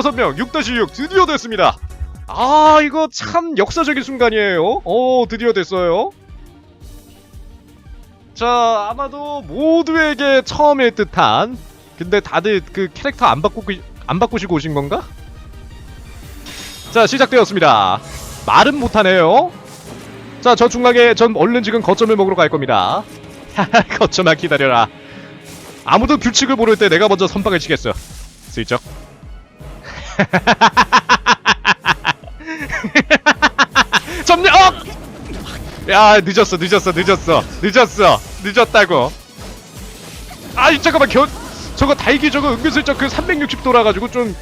6명 6-6 드디어 됐습니다. 아 이거 참 역사적인 순간이에요. 오 드디어 됐어요. 자 아마도 모두에게 처음일 듯한 근데 다들 그 캐릭터 안 바꾸고 안 바꾸시고 오신 건가? 자 시작되었습니다. 말은 못하네요. 자 저 중앙에 전 얼른 지금 거점을 먹으러 갈 겁니다. 거점아 기다려라. 아무도 규칙을 모를 때 내가 먼저 선방을 치겠어. 슬쩍 점령! 야 늦었어 늦었어 늦었어. 늦었어. 늦었다고. 아이 잠깐만 겨 저거 달기 저거 은근슬쩍 그 360 돌아가지고 좀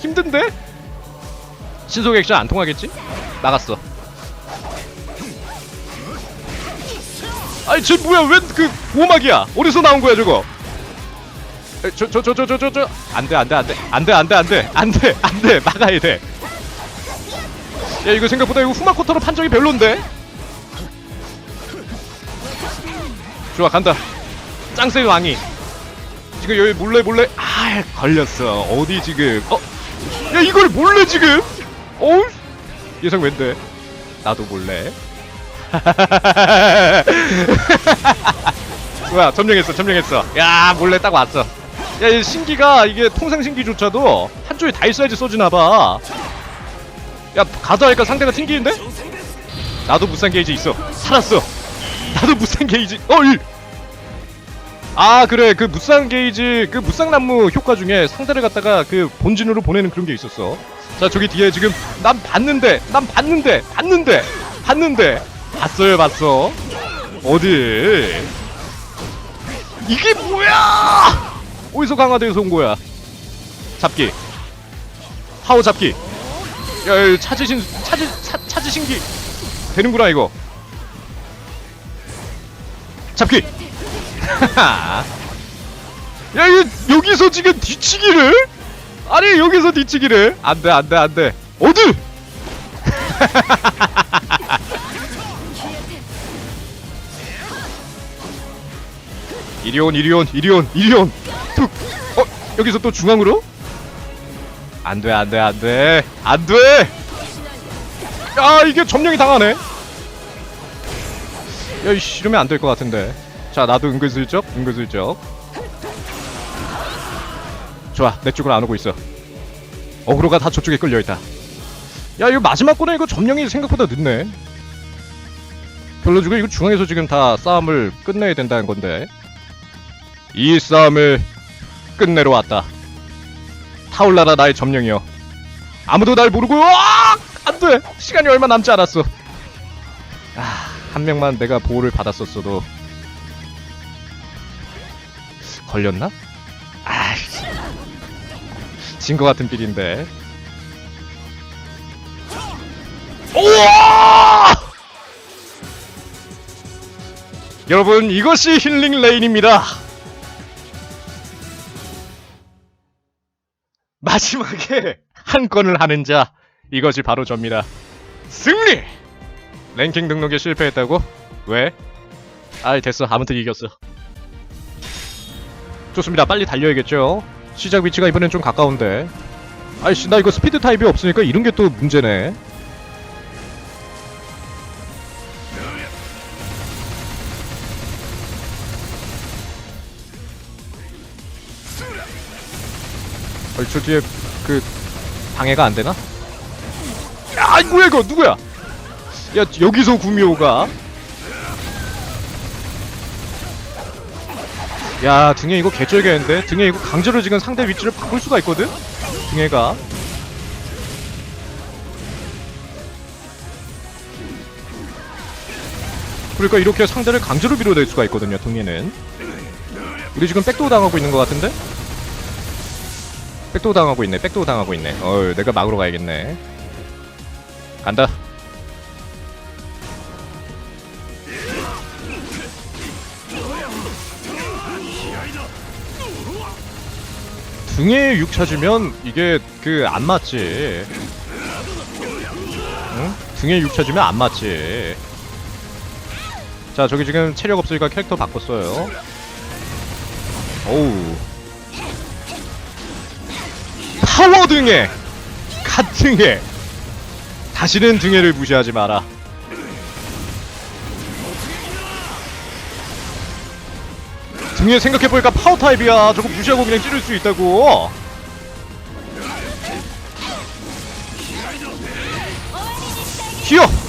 힘든데? 신속 액션 안 통하겠지? 나갔어. 아니 쟤 뭐야? 웬 그 오막이야? 어디서 나온 거야 저거 저 저 저 저 저 저저. 안돼 안돼 안돼. 안돼 안돼 안돼. 안돼 안돼. 막아야 돼 야 이거 생각보다 이거 후마코터로 판정이 별론데? 좋아 간다. 짱센 왕이. 지금 여기 몰래 몰래. 아 걸렸어. 어디 지금? 어 야 이걸 몰래 지금? 어우 예상 왠데? 나도 몰래. 뭐야 점령했어 점령했어. 야 몰래 딱 왔어 야 이 신기가 이게 통상 신기조차도 한쪽에 다 있어야지 써지나봐. 야 가드 하니까 상대가 튕기는데? 나도 무쌍 게이지 있어. 살았어. 나도 무쌍 게이지. 어이! 아 그래. 그 무쌍 게이지 그 무쌍 나무 효과 중에 상대를 갖다가 그 본진으로 보내는 그런 게 있었어. 자 저기 뒤에 지금 난 봤는데 난 봤는데 봤는데 봤는데. 봤어요 봤어. 어디? 이게 뭐야 어디서 강화돼서 온 거야 잡기 하오 잡기 야, 야 찾으신 찾으 차, 찾으신 기 되는구나 이거 잡기 야, 이 여기서 지금 뒤치기를? 아니, 여기서 뒤치기를? 안 돼, 안 돼, 안 돼. 어디? 이리온, 이리온, 이리온, 이리온. 툭. 어, 여기서 또 중앙으로? 안 돼, 안 돼, 안 돼. 안 돼! 야, 이게 점령이 당하네. 야, 이씨, 이러면 안 될 것 같은데. 자, 나도 은근슬쩍, 은근슬쩍. 좋아, 내 쪽으로 안 오고 있어. 어그로가 다 저쪽에 끌려있다. 야, 이거 마지막 거는 이거 점령이 생각보다 늦네. 별로주고 이거 중앙에서 지금 다 싸움을 끝내야 된다는 건데. 이 싸움을 끝내러 왔다. 타올라라 나의 점령이여. 아무도 날 모르고, 와! 안 돼! 시간이 얼마 남지 않았어. 아, 한 명만 내가 보호를 받았었어도 걸렸나? 아이씨 진거 같은 빌인데 우와! 여러분 이것이 힐링 레인입니다 마지막에 한 건을 하는 자 이것이 바로 접니다. 승리! 랭킹 등록에 실패했다고? 왜? 아이 됐어. 아무튼 이겼어. 좋습니다. 빨리 달려야겠죠? 시작 위치가 이번엔 좀 가까운데. 아이씨 나 이거 스피드 타입이 없으니까 이런 게 또 문제네 아이 저 뒤에 그 방해가 안 되나? 야 뭐야 이거 누구야? 야 여기서 구미호가? 야 등에 이거 개쩔겠는데? 등에 이거 강제로 지금 상대 위치를 바꿀 수가 있거든? 등에가. 그러니까 이렇게 상대를 강제로 밀어낼 수가 있거든요 등에는. 우리 지금 백도어 당하고 있는 것 같은데 백도어 당하고 있네 백도어 당하고 있네 어휴 내가 막으러 가야겠네 간다 등에 6 찾으면 이게 그 안 맞지. 응? 등에 6 찾으면 안 맞지. 자, 저기 지금 체력 없으니까 캐릭터 바꿨어요. 어우. 파워 등에 갓 등에 다시는 등해를 무시하지 마라. 등해 생각해보니까 파워 타입이야. 저거 무시하고 그냥 찌를 수 있다고. 튀어!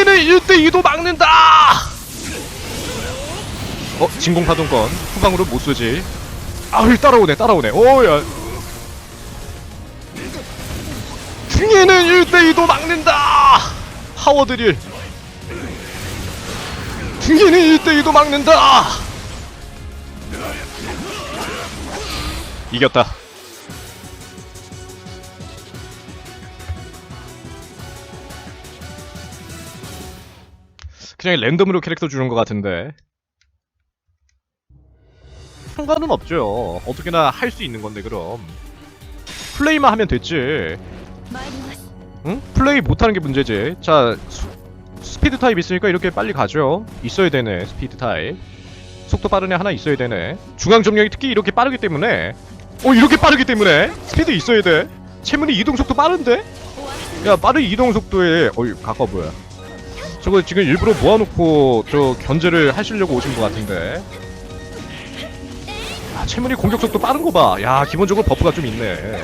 야, 등해는 1대2도 막는다! 어, 진공파동권. 후방으로 못 쏘지. 아우, 따라오네, 따라오네. 오야. 등해는 1대2도 막는다! 파워 드릴. 등해는 1대2도 막는다! 이겼다. 그냥 랜덤으로 캐릭터 주는 것 같은데. 상관은 없죠. 어떻게나 할 수 있는 건데 그럼. 플레이만 하면 됐지. 응? 플레이 못하는 게 문제지. 자 수, 스피드 타입 있으니까 이렇게 빨리 가죠. 있어야 되네 스피드 타입. 속도 빠른 애 하나 있어야 되네. 중앙 점령이 특히 이렇게 빠르기 때문에. 어 이렇게 빠르기 때문에? 스피드 있어야 돼. 채문이 이동 속도 빠른데? 야 빠른 이동 속도에 어이 가까워 보여. 저거 지금 일부러 모아놓고 저 견제를 하시려고 오신 것 같은데. 아 채문이 공격 속도 빠른 거봐야 기본적으로 버프가 좀 있네.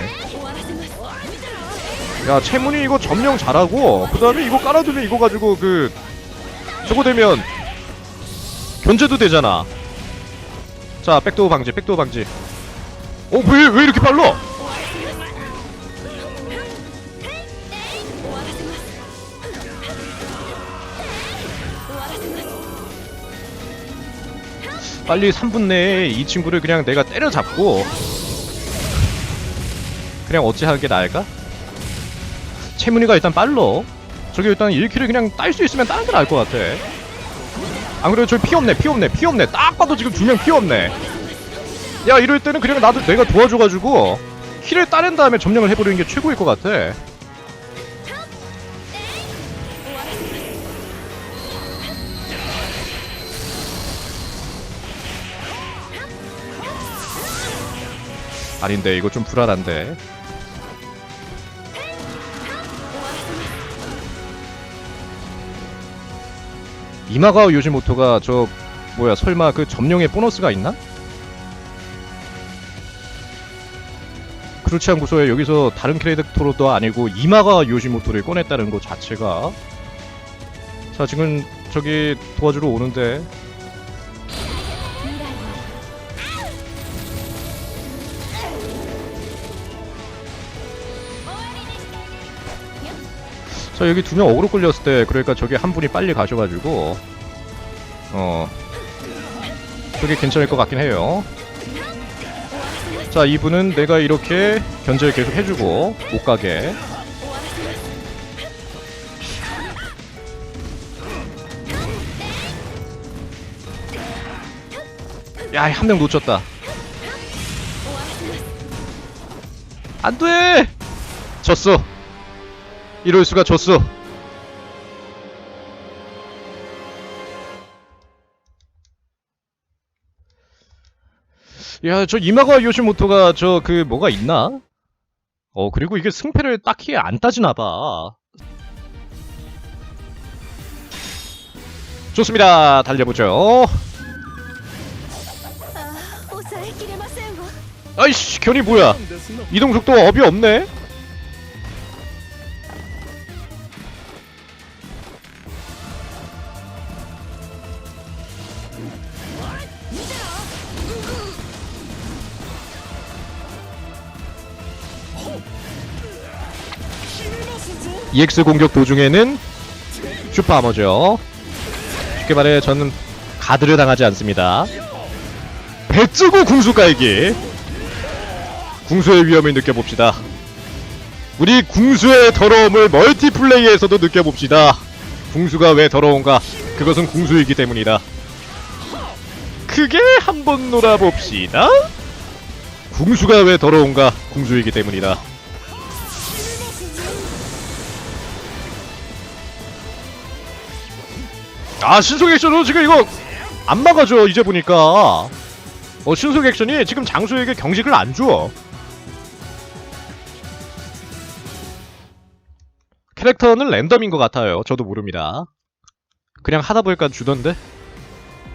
야 채문이 이거 점령 잘하고 그 다음에 이거 깔아두면 이거 가지고 그 저거 되면 견제도 되잖아. 자 백도 방지 백도 방지. 어왜왜 왜 이렇게 빨라? 빨리 3분 내에 이 친구를 그냥 내가 때려잡고 그냥 어찌하는 게 나을까? 채문이가 일단 빨러. 저기 일단 1킬을 그냥 딸 수 있으면 따는 게 나을 것 같아. 안 그래도 저기 피 없네 피 없네 피 없네. 딱 봐도 지금 두 명 피 없네. 야 이럴 때는 그냥 나도 내가 도와줘가지고 킬을 따낸 다음에 점령을 해버리는 게 최고일 것 같아 아닌데 이거 좀 불안한데 이마가와 요시모토가 저 뭐야 설마 그 점령의 보너스가 있나? 그렇지 않고서야 여기서 다른 캐릭터로도 아니고 이마가와 요시모토를 꺼냈다는 것 자체가 자 지금 저기 도와주러 오는데 자 여기 두 명 어그로 끌렸을 때 그러니까 저기 한 분이 빨리 가셔가지고 어 그게 괜찮을 것 같긴 해요. 자 이분은 내가 이렇게 견제를 계속 해주고 못 가게. 야한 명 놓쳤다. 안돼! 졌어. 이럴 수가 졌어. 야, 저 이마가 요시모토가 저 그 뭐가 있나? 어, 그리고 이게 승패를 딱히 안 따지나 봐. 좋습니다. 달려보죠. 아이씨, 견이 뭐야? 이동 속도 업이 없네? EX 공격 도중에는 슈퍼 아머죠 쉽게 말해 저는 가드를 당하지 않습니다 배쓰고 궁수 깔기 궁수의 위험을 느껴봅시다. 우리 궁수의 더러움을 멀티플레이에서도 느껴봅시다. 궁수가 왜 더러운가? 그것은 궁수이기 때문이다. 크게 한번 놀아봅시다. 궁수가 왜 더러운가? 궁수이기 때문이다. 아 신속 액션으로 지금 이거 안 막아줘 이제 보니까 어 신속 액션이 지금 장수에게 경직을 안 줘. 캐릭터는 랜덤인 것 같아요. 저도 모릅니다. 그냥 하다 보니까 주던데.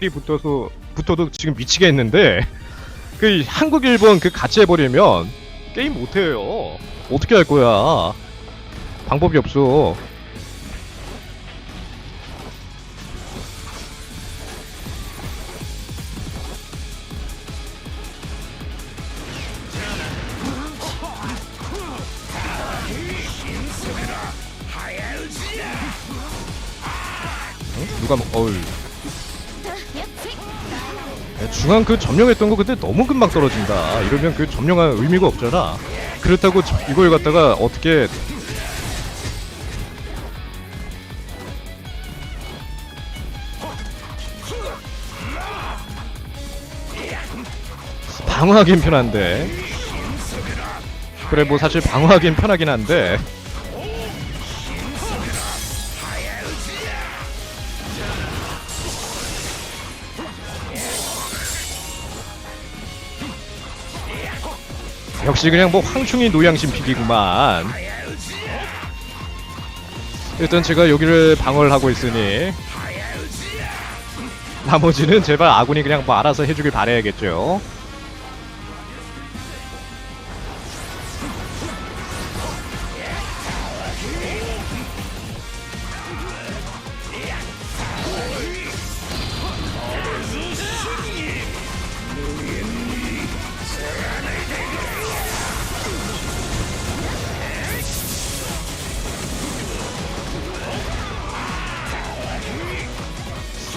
이 붙어서 붙어도 지금 미치게 했는데 그 한국 일본 그 같이 해버리면 게임 못해요. 어떻게 할 거야? 방법이 없어. 어? 뭐 어우 야, 중앙 그 점령했던 거 근데 너무 금방 떨어진다. 이러면 그 점령할 의미가 없잖아. 그렇다고 저- 이걸 갖다가 어떻게 방어하긴 편한데. 그래 뭐 사실 방어하긴 편하긴 한데. 역시 그냥 뭐 황충이 노양심 픽이구만. 일단 제가 여기를 방어를 하고 있으니 나머지는 제발 아군이 그냥 뭐 알아서 해주길 바라야겠죠.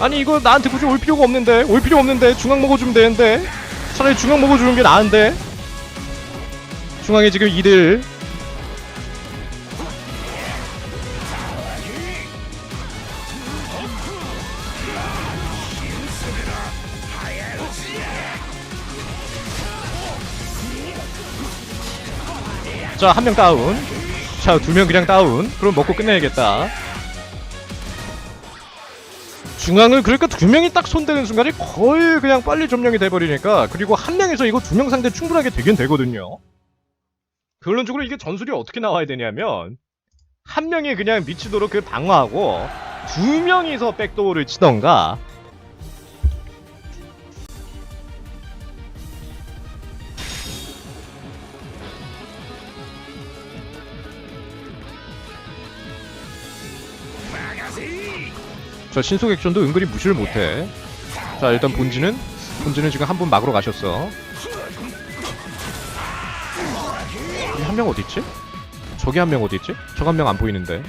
아니 이거 나한테 굳이 올 필요가 없는데 올 필요 없는데 중앙 먹어주면 되는데. 차라리 중앙 먹어주는 게 나은데. 중앙에 지금 2대1 자한 명 다운. 자 두 명 그냥 다운. 그럼 먹고 끝내야겠다 중앙을 그러니까 두 명이 딱 손대는 순간에 거의 그냥 빨리 점령이 돼버리니까 그리고 한 명에서 이거 두 명 상대 충분하게 되긴 되거든요. 결론적으로 이게 전술이 어떻게 나와야 되냐면 한 명이 그냥 미치도록 그 방어하고 두 명이서 백도어를 치던가 저 신속 액션도 은근히 무시를 못해. 자 일단 본진은 본진은 지금 한 분 막으러 가셨어. 한 명 어디 있지? 저기 한 명 어디 있지? 저거 한명 안 보이는데.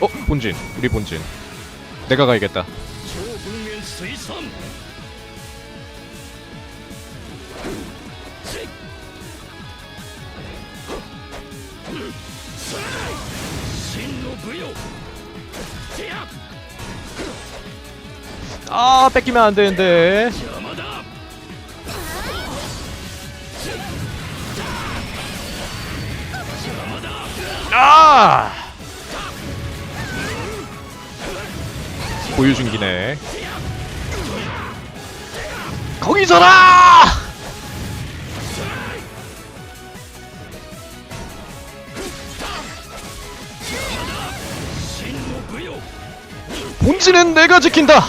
어 본진 우리 본진 내가 가야겠다. 아 뺏기면 안 되는데. 아! 보유 중기네. 거기서라! 본진은 내가 지킨다.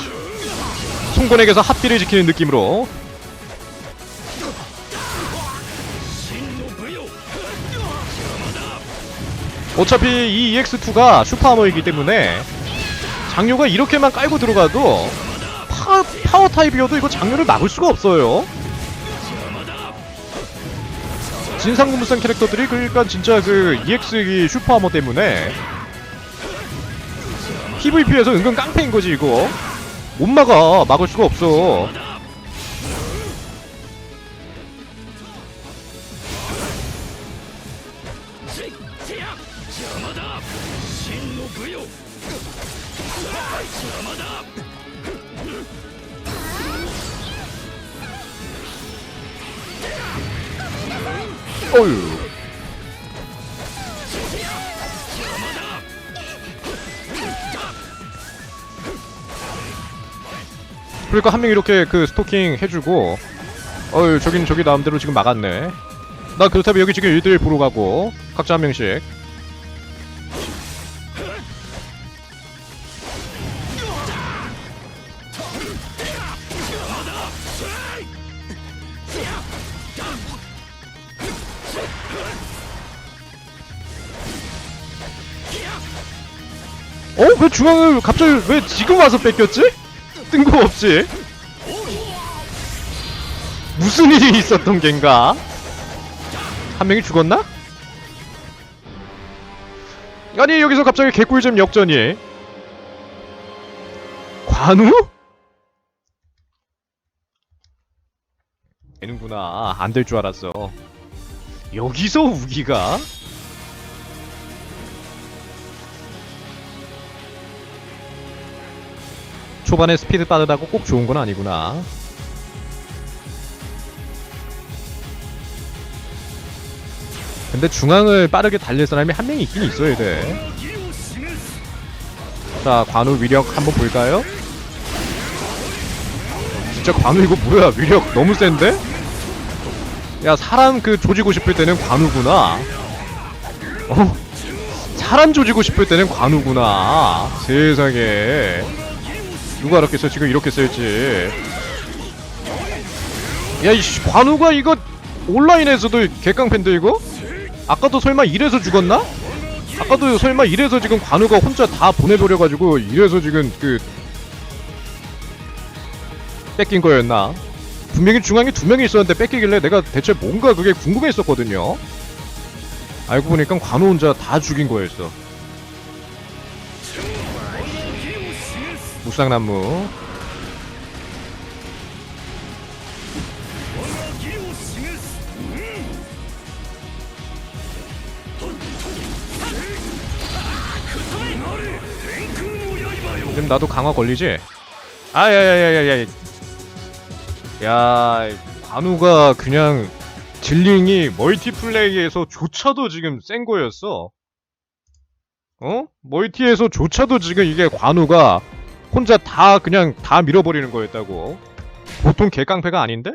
송건에게서 합비를 지키는 느낌으로 어차피 이 EX2가 슈퍼아머이기 때문에 장료가 이렇게만 깔고 들어가도 파, 파워 타입이어도 이거 장료를 막을 수가 없어요. 진상군무성 캐릭터들이 그러니까 진짜 그 EX 슈퍼아머 때문에 PVP에서 은근 깡패인 거지 이거. 못 막아 막을 수가 없어. 어휴. 그러니까 한 명 이렇게 그 스토킹 해주고 어휴 저긴 저기 나름대로 지금 막았네 나 그렇다면 여기 지금 1대1 보러 가고 각자 한 명씩 어? 왜 중앙을 갑자기 왜 지금 와서 뺏겼지? 뜬금없이 무슨 일이 있었던 겐가? 한 명이 죽었나? 아니 여기서 갑자기 개꿀잼 역전이 관우? 되는구나 안 될 줄 알았어 여기서 우기가? 초반에 스피드 빠르다고 꼭 좋은 건 아니구나. 근데 중앙을 빠르게 달릴 사람이 한 명이 있긴 있어야 돼. 자, 관우 위력 한번 볼까요? 진짜 관우 이거 뭐야? 위력 너무 센데? 야, 사람 그 조지고 싶을 때는 관우구나. 어? 사람 조지고 싶을 때는 관우구나. 세상에. 누가 알았겠어 지금 이렇게 쓸지 야이 관우가 이거 온라인에서도 개깡팬데 이거? 아까도 설마 이래서 죽었나? 아까도 설마 이래서 지금 관우가 혼자 다 보내버려가지고 이래서 지금 그 뺏긴 거였나? 분명히 중앙에 두 명이 있었는데 뺏기길래 내가 대체 뭔가 그게 궁금했었거든요 알고 보니까 관우 혼자 다 죽인 거였어 무쌍나무 그럼 나도 강화 걸리지? 아야야야야야 야 관우가 그냥 딜링이 멀티플레이에서 조차도 지금 센 거였어 어? 멀티에서 조차도 지금 이게 관우가 혼자 다 그냥 다 밀어버리는 거였다고 보통 개깡패가 아닌데?